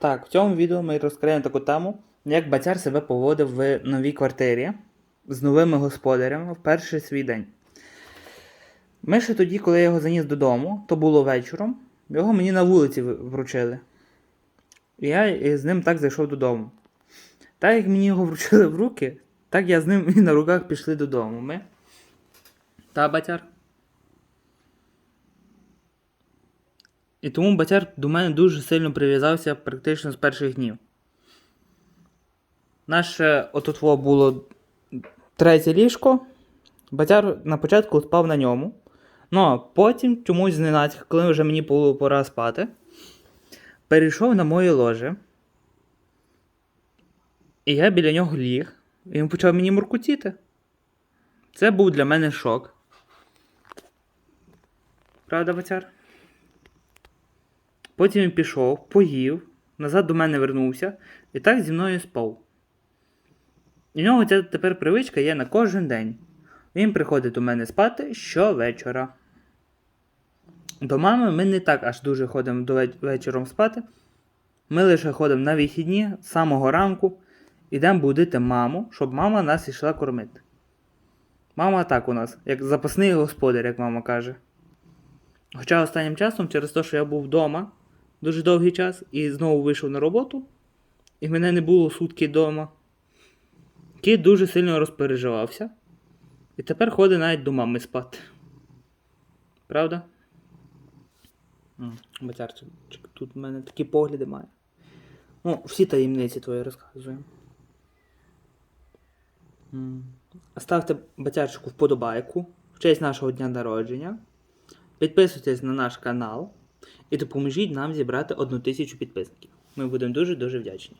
Так, в цьому відео ми розкриємо таку тему, як бацяр себе поводив в новій квартирі з новими господарями в перший свій день. Ми ще тоді, коли я його заніс додому, то було вечором, його мені на вулиці вручили. І я з ним так зайшов додому. Так як мені його вручили в руки, так я з ним і на руках пішли додому. Ми. Та батяр. І тому батяр до мене дуже сильно прив'язався практично з перших днів. Наше отутво було третє ліжко. Батяр на початку спав на ньому. Ну а потім чомусь зненацька, коли вже мені було пора спати, перейшов на моє ложе. І я біля нього ліг. І він почав мені муркутіти. Це був для мене шок. Правда, батяр? Потім він пішов, поїв, назад до мене вернувся і так зі мною спав. В нього ця тепер привичка є на кожен день. Він приходить до мене спати щовечора. До мами ми не так аж дуже ходимо до ве- вечором спати. Ми лише ходимо на вихідні з самого ранку, ідемо будити маму, щоб мама нас йшла кормити. Мама так у нас, як запасний господар, як мама каже. Хоча останнім часом, через те, що я був вдома дуже довгий час і знову вийшов на роботу, і мене не було сутки вдома. Кіт дуже сильно розпереживався. І тепер ходить навіть до мами спати. Правда? М, тут в мене такі погляди має. Ну, всі таємниці твої розказуємо. Ставте батярчику вподобайку в честь нашого дня народження. Підписуйтесь на наш канал і допоможіть нам зібрати одну тисячу підписників. Ми будемо дуже-дуже вдячні.